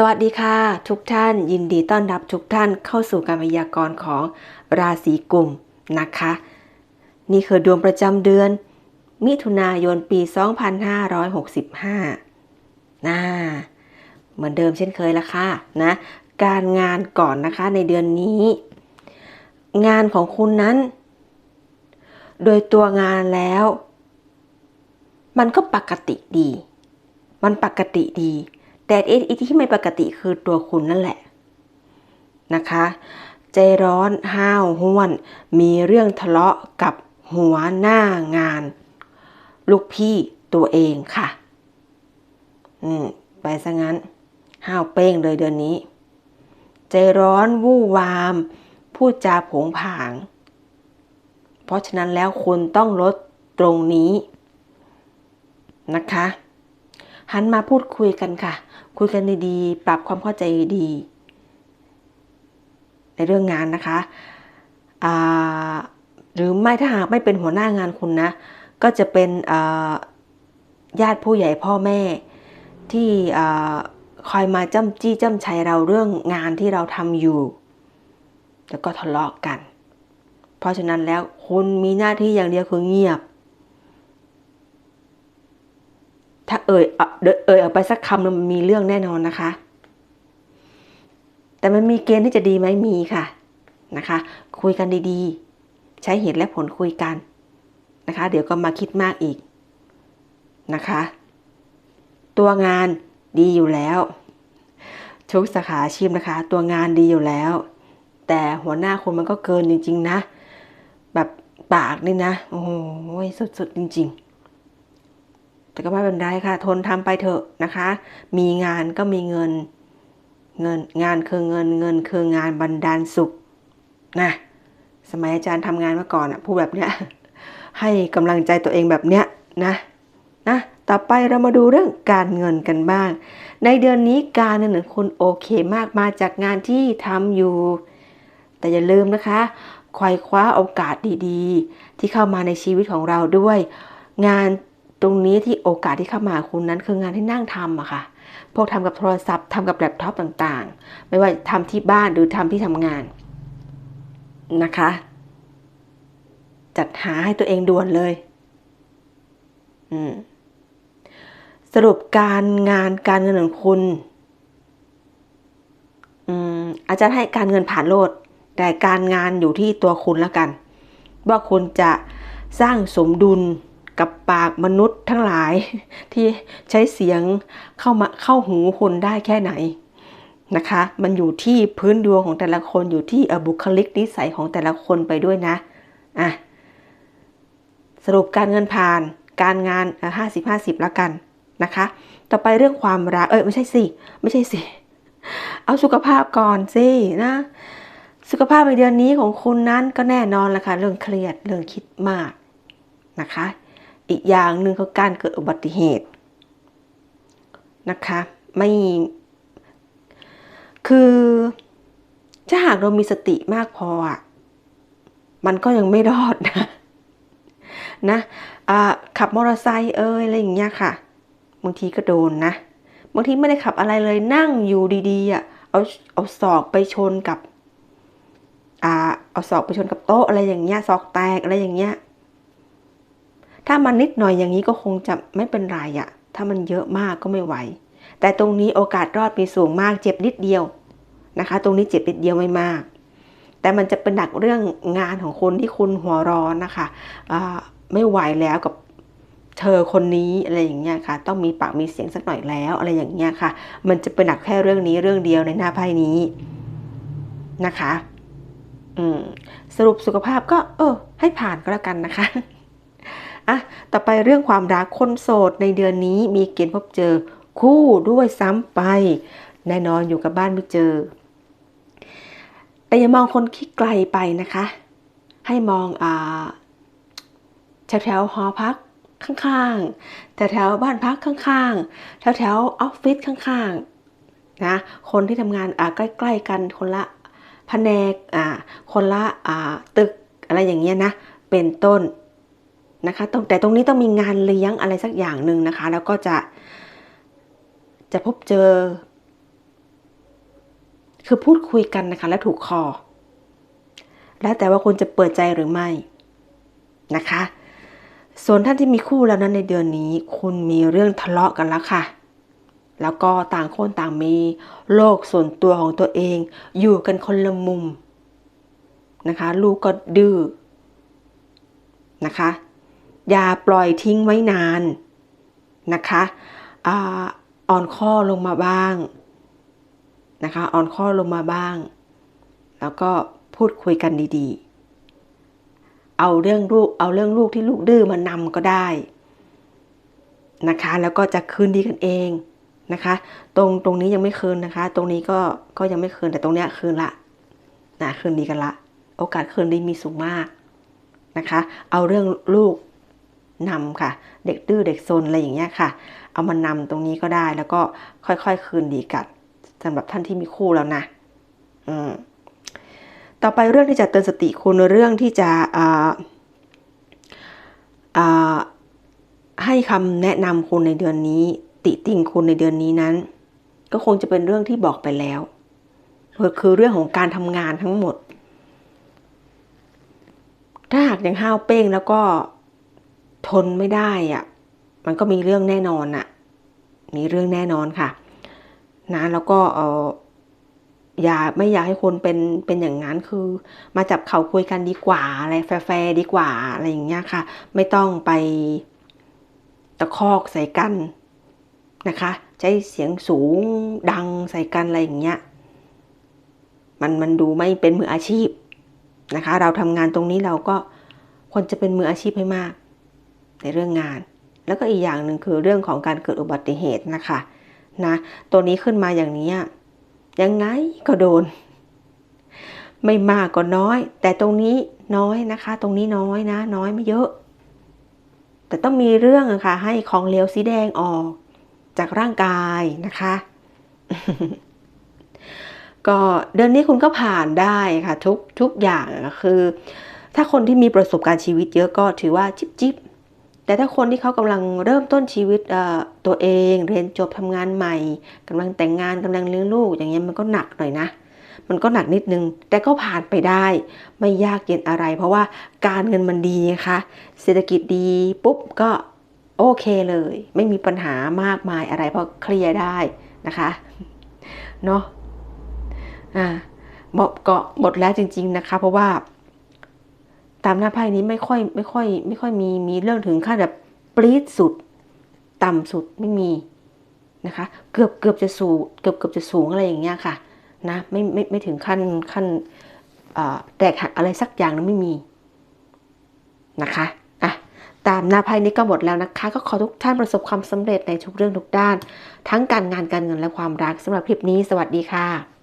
สวัสดีค่ะ ทุกท่านยินดีต้อนรับทุกท่านเข้าสู่การพยากรณ์ของราศีกุมนะคะ นี่คือดวงประจำเดือน มิถุนายนปี 2565นะเหมือนเดิมเช่นเคยละค่ะนะการงานก่อนนะคะในเดือนนี้ งานของคุณนั้น โดยตัวงานแล้ว มันก็ปกติดี มันปกติดี แต่ไอ้ที่ไม่ปกติคือตัวคุณนั่นแหละนะคะ ใจร้อนห้าวห้วน มีเรื่องทะเลาะกับหัวหน้างาน ลูกพี่ตัวเองค่ะ อืม ไปซะงั้น ห้าวเป้งเลยเดือนนี้ ใจร้อนวู่วาม พูดจาผงผาง เพราะฉะนั้นแล้วคุณต้องลดตรงนี้นะคะ หันมาพูดคุยกันค่ะ คุยกันดีๆ ปรับความเข้าใจดี ในเรื่องงานนะคะหรือไม่ถ้าหากไม่เป็นหัวหน้างานคุณนะ ก็จะเป็นญาติผู้ใหญ่พ่อแม่ที่คอยมาจ้ำจี้จ้ำชัยเราเรื่องงานที่เราทำอยู่ แล้วก็ทะเลาะกัน เพราะฉะนั้นแล้วคุณมีหน้าที่อย่างเดียวคือเงียบ ถ้าเอ่ยเอ่ยออกไปสักคำมันมีเรื่องแน่นอนนะคะ แต่มันมีเกณฑ์ที่จะดีไหมมีค่ะนะคะ คุยกันดีๆ ใช้เหตุและผลคุยกันนะคะ เดี๋ยวก็มาคิดมากอีกนะคะ ตัวงานดีอยู่แล้วทุกสาขาอาชีพนะคะ ตัวงานดีอยู่แล้ว แต่หัวหน้าคนมันก็เกินจริง ๆ นะ แบบปากนี่นะ โอ้โหสุด ๆ จริง ๆ แต่ก็ไม่เป็นไรค่ะ ทนทำไปเถอะนะคะ มีงานก็มีเงิน เงินงานคือเงินเงินคืองานบันดาลสุขนะสมัยอาจารย์ทำงานมาก่อนอะพูดแบบเนี้ยให้กำลังใจตัวเองแบบเนี้ยนะนะต่อไปเรามาดูเรื่องการเงินกันบ้าง ในเดือนนี้การเงินของคุณโอเคมากมาจากงานที่ทำอยู่ แต่อย่าลืมนะคะควยคว้าโอกาสดีๆ ที่เข้ามาในชีวิตของเราด้วย งาน ตรงนี้ที่โอกาสที่เข้ามาคุณนั้นคืองานที่นั่งทำอะค่ะ พวกทำกับโทรศัพท์ทำกับแล็ปท็อปต่างๆ ไม่ว่าทำที่บ้านหรือทำที่ทำงานนะคะ จัดหาให้ตัวเองด่วนเลยอืมสรุปการงานการเงินของคุณอือาจารย์ให้การเงินผ่านโลด แต่การงานอยู่ที่ตัวคุณแล้วกัน ว่าคุณจะสร้างสมดุล กับปากมนุษย์ทั้งหลาย ที่ใช้เสียงเข้ามาเข้าหูคุณได้แค่ไหนนะคะ มันอยู่ที่พื้นดวงของแต่ละคนอยู่ที่บุคลิกนิสัยของแต่ละคนไปด้วยนะอะสรุปการเงินผ่านการงานห้าสิบห้าสิบแล้วกันนะคะ ต่อไปเรื่องความรัก เออไม่ใช่สิ ไม่ใช่สิ เอาสุขภาพก่อนสินะ สุขภาพในเดือนนี้ของคุณนั้นก็แน่นอนแหละค่ะ เรื่องเครียด เรื่องคิดมากนะคะ อีกอย่างหนึ่งคือการเกิดอุบัติเหตุนะคะ ไม่คือถ้าหากเรามีสติมากพออะมันก็ยังไม่รอดนะนะขับมอเตอร์ไซค์เอ้ยอะไรอย่างเงี้ยค่ะบางทีก็โดนนะบางทีไม่ได้ขับอะไรเลยนั่งอยู่ดีๆอะเอาเอาศอกไปชนกับอ่าเอาศอกไปชนกับโต๊ะอะไรอย่างเงี้ยศอกแตกอะไรอย่างเงี้ย ถ้ามันนิดหน่อยอย่างนี้ก็คงจะไม่เป็นไรอะถ้ามันเยอะมากก็ไม่ไหว แต่ตรงนี้โอกาสรอดมีสูงมากเจ็บนิดเดียวนะคะ ตรงนี้เจ็บนิดเดียวไม่มาก แต่มันจะเป็นหนักเรื่องงานของคนที่คุณหัวร้อนนะคะะไม่ไหวแล้วกับเธอคนนี้อะไรอย่างเงี้ยค่ะ ต้องมีปากมีเสียงสักหน่อยแล้วอะไรอย่างเงี้ยค่ะ มันจะเป็นหนักแค่เรื่องนี้เรื่องเดียวในหน้าไพ่นี้นะคะ อืมสรุปสุขภาพก็ เออ ให้ผ่านก็แล้วกันนะคะ อะต่อไปเรื่องความรักคนโสดในเดือนนี้มีเกณฑ์พบเจอคู่ด้วยซ้ำไป แน่นอนอยู่กับบ้านไม่เจอ แต่อย่ามองคนที่ไกลไปนะคะ ให้มองอ่าแถวแถวหอพักข้างๆแถวแถวบ้านพักข้างๆ แถวแถวออฟฟิศข้างๆนะคนที่ทำงานอ่าใกล้ ๆ กันคนละแผนกอ่าคนละอ่าตึกอะไรอย่างเงี้ยนะเป็นต้น นะคะแต่ตรงนี้ต้องมีงานเลี้ยงอะไรสักอย่างหนึ่งนะคะ แล้วก็จะจะพบเจอ คือพูดคุยกันนะคะ และถูกคอ แล้วแต่ว่าคุณจะเปิดใจหรือไม่นะคะ ส่วนท่านที่มีคู่แล้วนั้นในเดือนนี้ คุณมีเรื่องทะเลาะกันแล้วค่ะ แล้วก็ต่างคนต่างมีโลกส่วนตัวของตัวเอง อยู่กันคนละมุมนะคะ ลูกก็ดื้อนะคะ อย่าปล่อยทิ้งไว้นานนะคะอ,อ่อนข้อลงมาบ้างนะคะอ่อนข้อลงมาบ้าง แล้วก็พูดคุยกันดีๆ เอาเรื่องลูกเอาเรื่องลูกที่ลูกดื้อมานำก็ได้นะคะแล้วก็จะคืนดีกันเองนะคะ ตรงตรงนี้ยังไม่คืนนะคะ ตรงนี้ก็ก็ยังไม่คืนแต่ตรงเนี้ยคืนละนะคืนดีกันละ โอกาสคืนดีมีสูงมากนะคะ เอาเรื่องลูก นำค่ะ เด็กดื้อเด็กซนอะไรอย่างเงี้ยค่ะ เอามานำตรงนี้ก็ได้แล้วก็ค่อยๆ คืนดีกันสำหรับท่านที่มีคู่แล้วนะอืมต่อไปเรื่องที่จะเตือนสติคุณเรื่องที่จะให้คำแนะนำคุณในเดือนนี้ ติติงคุณในเดือนนี้นั้น ก็คงจะเป็นเรื่องที่บอกไปแล้วคือเรื่องของการทำงานทั้งหมด ถ้าหากยังห้าวเป้งแล้วก็ ทนไม่ได้อะมันก็มีเรื่องแน่นอนอะมีเรื่องแน่นอนค่ะนะแล้วก็เอออย่าไม่อยากให้คนเป็นเป็นอย่างนั้นคือ มาจับเข่าคุยกันดีกว่าอะไรแฟร์ดีกว่าอะไรอย่างเงี้ยค่ะ ไม่ต้องไปตะคอกใส่กันนะคะ ใช้เสียงสูงดังใส่กันอะไรอย่างเงี้ยมันมันดูไม่เป็นมืออาชีพนะคะ เราทำงานตรงนี้เราก็ควรจะเป็นมืออาชีพให้มาก ในเรื่องงาน แล้วก็อีกอย่างหนึ่งคือเรื่องของการเกิดอุบัติเหตุนะคะนะตัวนี้ขึ้นมาอย่างนี้ยังไงก็โดน ไม่มากก็น้อย แต่ตรงนี้น้อยนะคะ ตรงนี้น้อยนะ น้อยไม่เยอะ แต่ต้องมีเรื่องอะคะ่ะ ให้ของเหลวสีแดงออก จากร่างกายนะคะ ก็เดือนนี้คุณก็ผ่านได้ค่ะ ทุกทุกอย่างคือ ถ้าคนที่มีประสบการณ์ชีวิตเยอะก็ถือว่าจิบจิบ แต่ถ้าคนที่เขากำลังเริ่มต้นชีวิตตัวเอง เรียนจบทำงานใหม่กำลังแต่งงานกำลังเลี้ยงลูก อย่างเงี้ยมันก็หนักหน่อยนะ มันก็หนักนิดนึง แต่ก็ผ่านไปได้ ไม่ยากเย็นอะไร เพราะว่าการเงินมันดีนะคะ เศรษฐกิจดีปุ๊บก็โอเคเลย ไม่มีปัญหามากมายอะไรเพราะเคลียร์ได้นะคะเนาะอ่าหมดก็หมดแล้วจริง ๆนะคะ เพราะว่าามหน้าไพ่นี้ไม่ค่อยไม่ค่อย ไม่ค่อยมีมีเรื่องถึงขั้นแบบปรี๊ดสุด ต่ำสุดไม่มีนะคะ เกือบเกือบจะสูงเกือบเกือบจะสูงอะไรอย่างเงี้ยค่ะนะไม่ไม่ไม่ถึงขั้นขั้นแตกหักอะไรสักอย่างนึงไม่มีนะคะอะตามหน้าไพ่นี้ก็หมดแล้วนะคะ ก็ขอทุกท่านประสบความสำเร็จในทุกเรื่องทุกด้าน ทั้งการงานการเงินและความรักสำหรับคลิปนี้ สวัสดีค่ะ